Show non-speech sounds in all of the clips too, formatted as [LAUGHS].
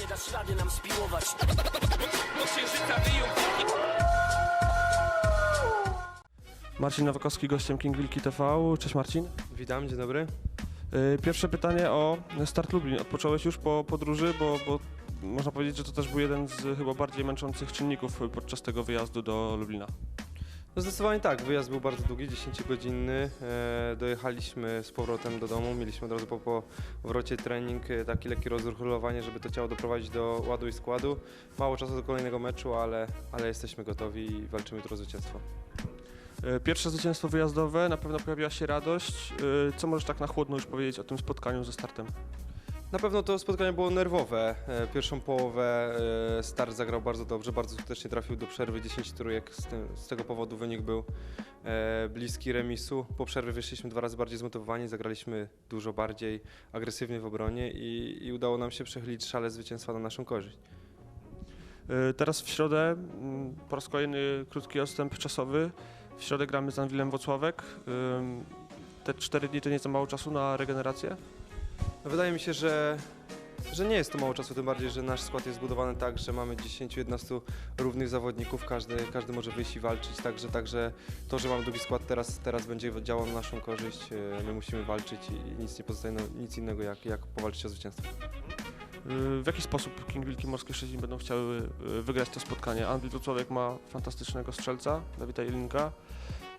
nie dasz rady nam spiłować Do księżyca Marcin Nowakowski, gościem King Wilki TV. Cześć Marcin. Witam, dzień dobry. Y, Pierwsze pytanie o start Lublin. Odpocząłeś już po podróży, bo, bo można powiedzieć, że to też był jeden z chyba bardziej męczących czynników podczas tego wyjazdu do Lublina. No zdecydowanie tak, wyjazd był bardzo długi, 10-godzinny. E, dojechaliśmy z powrotem do domu, mieliśmy od razu po powrocie trening, e, taki lekki rozruchowanie, żeby to ciało doprowadzić do ładu i składu. Mało czasu do kolejnego meczu, ale, ale jesteśmy gotowi i walczymy jutro o zwycięstwo. Y, Pierwsze zwycięstwo wyjazdowe, na pewno pojawiła się radość. Y, Co możesz tak na chłodno już powiedzieć o tym spotkaniu ze startem? Na pewno to spotkanie było nerwowe. E, Pierwszą połowę e, start zagrał bardzo dobrze, bardzo skutecznie trafił do przerwy 10 trójek. Z, tego powodu wynik był e, bliski remisu. Po przerwie wyszliśmy dwa razy bardziej zmotywowani, zagraliśmy dużo bardziej agresywnie w obronie i, i udało nam się przechylić szale zwycięstwa na naszą korzyść. Teraz w środę po raz kolejny krótki odstęp czasowy. W środę gramy z Anwilem Wocławek. Te cztery dni to nie za mało czasu na regenerację? Wydaje mi się, że, że nie jest to mało czasu, tym bardziej, że nasz skład jest zbudowany tak, że mamy 10-11 równych zawodników, każdy, każdy może wyjść i walczyć, także, także to, że mamy drugi skład teraz, teraz będzie działał na naszą korzyść, e, my musimy walczyć i, i nic nie pozostaje no, nic innego jak, jak powalczyć o zwycięstwo. W jaki sposób King Wilki Morskie Szczecin będą chciały y, wygrać to spotkanie? Anwil Wrocławek ma fantastycznego strzelca, Dawida Jelinka.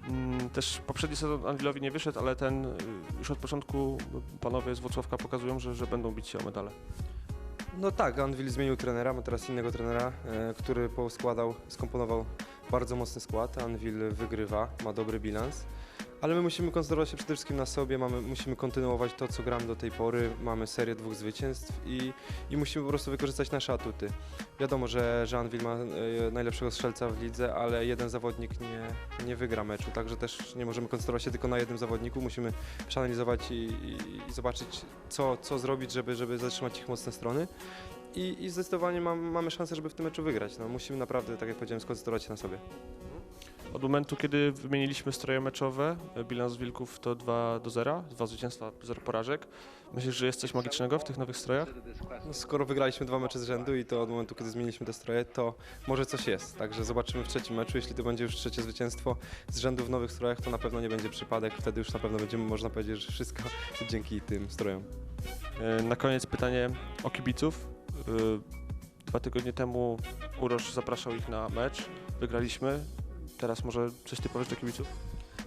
Mm, Też poprzedni sezon Anwilowi nie wyszedł, ale ten y, już od początku panowie z Wrocławka pokazują, że, że będą bić się o medale. No tak, Anvil zmienił trenera, ma teraz innego trenera, e, który poskładał, skomponował bardzo mocny skład. Anvil wygrywa, ma dobry bilans, ale my musimy koncentrować się przede wszystkim na sobie, mamy, musimy kontynuować to, co gramy do tej pory. Mamy serię dwóch zwycięstw i, i musimy po prostu wykorzystać nasze atuty. Wiadomo, że, Anvil ma e, najlepszego strzelca w lidze, ale jeden zawodnik nie, nie wygra meczu, także też nie możemy koncentrować się tylko na jednym zawodniku. Musimy przeanalizować i, i, i zobaczyć, co, co zrobić, żeby, żeby zatrzymać ich mocne strony. I, i zdecydowanie mam, mamy szansę, żeby w tym meczu wygrać. No, musimy naprawdę, tak jak powiedziałem, skoncentrować się na sobie. Od momentu, kiedy wymieniliśmy stroje meczowe, y, bilans Wilków to 2 do 0, dwa zwycięstwa, 0 porażek. Myślisz, że jest coś magicznego w tych nowych strojach? No, skoro wygraliśmy dwa mecze z rzędu i to od momentu, kiedy zmieniliśmy te stroje, to może coś jest. Także zobaczymy w trzecim meczu. Jeśli to będzie już trzecie zwycięstwo z rzędu w nowych strojach, to na pewno nie będzie przypadek. Wtedy już na pewno będziemy, można powiedzieć, że wszystko [LAUGHS] dzięki tym strojom. Y, Na koniec pytanie o kibiców. Y, Dwa tygodnie temu Urosz zapraszał ich na mecz, wygraliśmy. Teraz może coś ty powiesz do kibiców?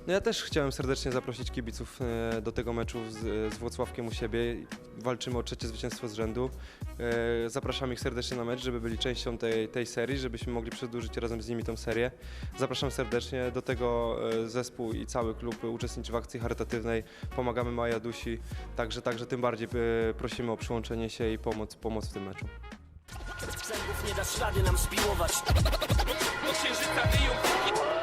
No ja też chciałem serdecznie zaprosić kibiców e, do tego meczu z, z Włocławkiem u siebie. Walczymy o trzecie zwycięstwo z rzędu. E, Zapraszam ich serdecznie na mecz, żeby byli częścią tej, tej serii, żebyśmy mogli przedłużyć razem z nimi tą serię. Zapraszam serdecznie. Do tego e, zespół i cały klub uczestniczy w akcji charytatywnej. Pomagamy Maja Dusi, także, także tym bardziej e, prosimy o przyłączenie się i pomoc, pomoc w tym meczu. Zębów nie dasz rady nam spiłować. Do księżyca wyją wilki